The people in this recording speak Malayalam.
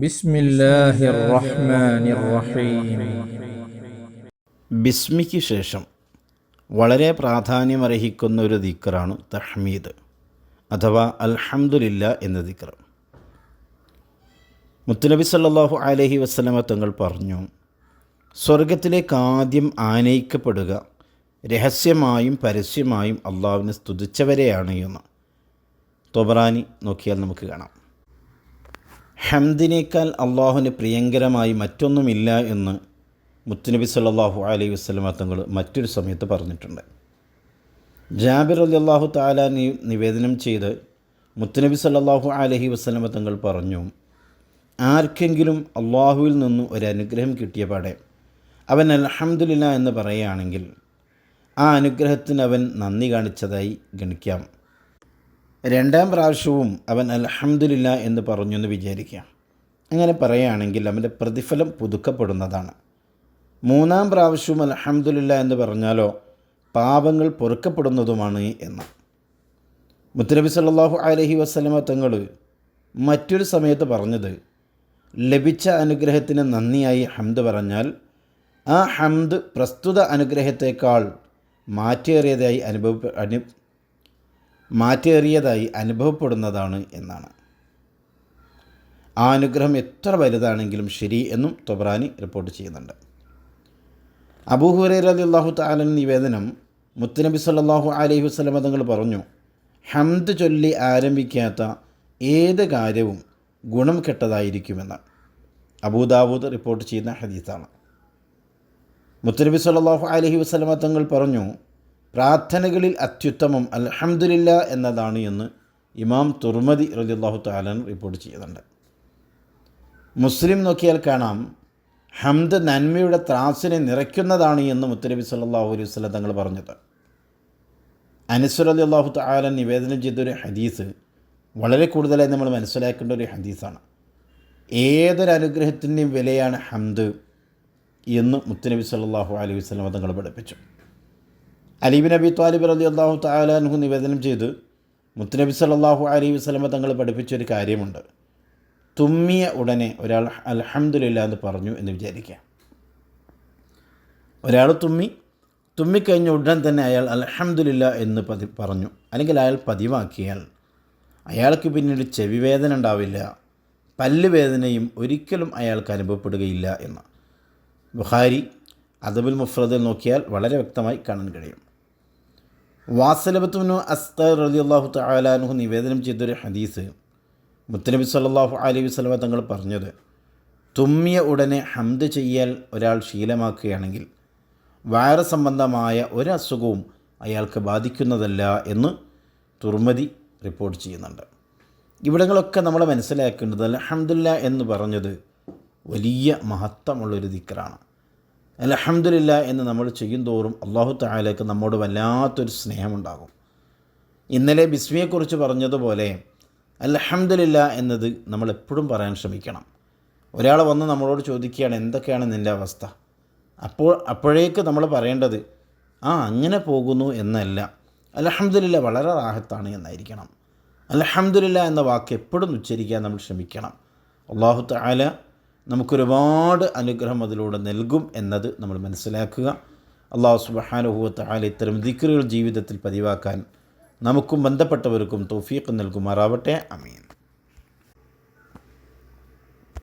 ബിസ്മില്ലാഹിർ റഹ്മാനിർ റഹീം ബിസ്മിക്ക് ശേഷം വളരെ പ്രാധാന്യമർഹിക്കുന്ന ഒരു ദിക്കറാണ് തഹ്മീദ് അഥവാ അൽഹംദുലില്ല എന്ന ദിക്കർ മുത്തുനബി സല്ലാഹു അലഹി വസ്ലമ തങ്ങൾ പറഞ്ഞു സ്വർഗത്തിലേക്ക് ആദ്യം ആനയിക്കപ്പെടുക രഹസ്യമായും പരസ്യമായും അള്ളാവിനെ സ്തുതിച്ചവരെയാണ് എന്ന്. തൊബറാനി നോക്കിയാൽ നമുക്ക് കാണാം. ഹംദിനേക്കാൾ അള്ളാഹുവിന് പ്രിയങ്കരമായി മറ്റൊന്നുമില്ല എന്ന് മുത്തുനബി സല്ലാഹു അലൈഹി വസ്ലമ തങ്ങൾ മറ്റൊരു സമയത്ത് പറഞ്ഞിട്ടുണ്ട്. ജാബിർ അലി അള്ളാഹു താല നിവേദനം ചെയ്ത് മുത്തുനബി സല്ലാഹു അലഹി വസ്ലമ തങ്ങൾ പറഞ്ഞു ആർക്കെങ്കിലും അള്ളാഹുവിൽ നിന്നും ഒരു അനുഗ്രഹം കിട്ടിയ പാടെ അവൻ അലഹമുല്ല എന്ന് പറയുകയാണെങ്കിൽ ആ അനുഗ്രഹത്തിന് അവൻ നന്ദി കാണിച്ചതായി ഗണിക്കാം. രണ്ടാം പ്രാവശ്യവും അവൻ അലഹമില്ല എന്ന് പറഞ്ഞു എന്ന് വിചാരിക്കാം അങ്ങനെ പറയുകയാണെങ്കിൽ അവന്റെ പ്രതിഫലം പുതുക്കപ്പെടുന്നതാണ്. മൂന്നാം പ്രാവശ്യവും അലഹമില്ല എന്ന് പറഞ്ഞാലോ പാപങ്ങൾ പൊറുക്കപ്പെടുന്നതുമാണ് എന്ന്. മുത്തനബി സല്ലല്ലാഹു അലഹി വസ്ലമ തങ്ങൾ മറ്റൊരു സമയത്ത് പറഞ്ഞത് ലഭിച്ച അനുഗ്രഹത്തിന് നന്ദിയായി ഹംദ് പറഞ്ഞാൽ ആ ഹംദ് പ്രസ്തുത അനുഗ്രഹത്തേക്കാൾ മാറ്റേറിയതായി അനുഭവ അനു മാറ്റേറിയതായി അനുഭവപ്പെടുന്നതാണ് എന്നാണ്. ആ അനുഗ്രഹം എത്ര വലുതാണെങ്കിലും ശരി എന്നും തൊബ്രാനി റിപ്പോർട്ട് ചെയ്യുന്നുണ്ട്. അബൂഹുറൈർ അലി അള്ളാഹു താലൻ നിവേദനം മുത്തനബി സല്ലാഹു അലൈഹി വസ്ലമ തങ്ങൾ പറഞ്ഞു ഹംദ് ചൊല്ലി ആരംഭിക്കാത്ത ഏത് കാര്യവും ഗുണം കെട്ടതായിരിക്കുമെന്ന്. അബൂദാവൂദ് റിപ്പോർട്ട് ചെയ്യുന്ന ഹദീസാണ്. മുത്തനബി സല്ലാഹു അലഹി വസ്ലമ തങ്ങൾ പറഞ്ഞു പ്രാർത്ഥനകളിൽ അത്യുത്തമം അൽഹംദുലില്ല എന്നതാണ് എന്ന് ഇമാം തുർമതി റലിള്ളാഹു താലൻ റിപ്പോർട്ട് ചെയ്യുന്നുണ്ട് മുസ്ലിം നോക്കിയാൽ കാണാം ഹംദ് നന്മയുടെ ത്രാസിനെ നിറയ്ക്കുന്നതാണ് എന്ന് മുത്തനബി സല്ലാഹു അലൈഹി വസ്ലം തങ്ങൾ പറഞ്ഞത്. അനസുർ അലി അള്ളാഹു താലൻ നിവേദനം ചെയ്തൊരു ഹദീസ് വളരെ കൂടുതലായി നമ്മൾ മനസ്സിലാക്കേണ്ട ഒരു ഹദീസാണ്. ഏതൊരു അനുഗ്രഹത്തിന്റെയും വിലയാണ് ഹംദ് എന്ന് മുത്തനബി സല്ലാഹു അലൈഹി വസ്ലം തങ്ങൾ പഠിപ്പിച്ചു. അലീബിൻ നബി താലിബ് റലി അള്ളാഹു താലാൻഹു നിവേദനം ചെയ്ത്. മുത്തനബി സല്ലാഹു അലൈഹി വസ്ലമ തങ്ങൾ പഠിപ്പിച്ചൊരു കാര്യമുണ്ട്. തുമ്മിയ ഉടനെ ഒരാൾ അൽഹംദുലില്ല എന്ന് പറഞ്ഞു എന്ന് വിചാരിക്കാം ഒരാൾ തുമ്മി തുമ്മിക്കഴിഞ്ഞ ഉടൻ തന്നെ അയാൾ അൽഹംദുലില്ല എന്ന് പതി പറഞ്ഞു. അല്ലെങ്കിൽ അയാൾ പതിവാക്കിയാൽ അയാൾക്ക് പിന്നീട് ചെവി വേദന ഉണ്ടാവില്ല പല്ല് വേദനയും ഒരിക്കലും അയാൾക്ക് അനുഭവപ്പെടുകയില്ല എന്ന്. ബുഹാരി അദബുൽ മുഫ്രദിൽ നോക്കിയാൽ വളരെ വ്യക്തമായി കാണാൻ കഴിയും. വാസലബത്തുനു അസ്തർ റലി അള്ളാഹു താലാനുഹു നിവേദനം ചെയ്തൊരു ഹദീസ് മുത്തനബി സല്ലാഹു അലൈഹി വസ്ലമ തങ്ങൾ പറഞ്ഞത് തുമ്മിയ ഉടനെ ഹംദ് ചെയ്യാൻ ഒരാൾ ശീലമാക്കുകയാണെങ്കിൽ വയറ് സംബന്ധമായ ഒരു അസുഖവും അയാൾക്ക് ബാധിക്കുന്നതല്ല എന്ന് തുർമതി റിപ്പോർട്ട് ചെയ്യുന്നുണ്ട്. ഇവിടങ്ങളൊക്കെ നമ്മൾ മനസ്സിലാക്കേണ്ടത് അലഹമുല്ല എന്ന് പറഞ്ഞത് വലിയ മഹത്വമുള്ളൊരു ദിക്കറാണ് അലഹമ്മദില്ല എന്ന് നമ്മൾ ചെയ്യും തോറും അള്ളാഹു താലേക്ക് നമ്മോട് വല്ലാത്തൊരു സ്നേഹമുണ്ടാകും. ഇന്നലെ ബിസ്മിയെക്കുറിച്ച് പറഞ്ഞതുപോലെ അലഹമില്ല എന്നത് നമ്മൾ എപ്പോഴും പറയാൻ ശ്രമിക്കണം. ഒരാൾ വന്ന് നമ്മളോട് ചോദിക്കുകയാണ് എന്തൊക്കെയാണ് നിന്റെ അവസ്ഥ? അപ്പോൾ അപ്പോഴേക്ക് നമ്മൾ പറയേണ്ടത് ആ അങ്ങനെ പോകുന്നു എന്നല്ല. അലഹമില്ല വളരെ റാഹത്താണ് എന്നായിരിക്കണം. അലഹമില്ല എന്ന വാക്ക് എപ്പോഴും ഉച്ചരിക്കാൻ നമ്മൾ ശ്രമിക്കണം. അള്ളാഹു താല നമുക്കൊരുപാട് അനുഗ്രഹം അതിലൂടെ നൽകും എന്നത് നമ്മൾ മനസ്സിലാക്കുക. അള്ളാഹു സുബഹാനുഭവത്ത് ആല ഇത്തരം ദിക്കറുകൾ ജീവിതത്തിൽ പതിവാക്കാൻ നമുക്കും ബന്ധപ്പെട്ടവർക്കും തൗഫീഖ് നൽകുമാറാവട്ടെ. അമീൻ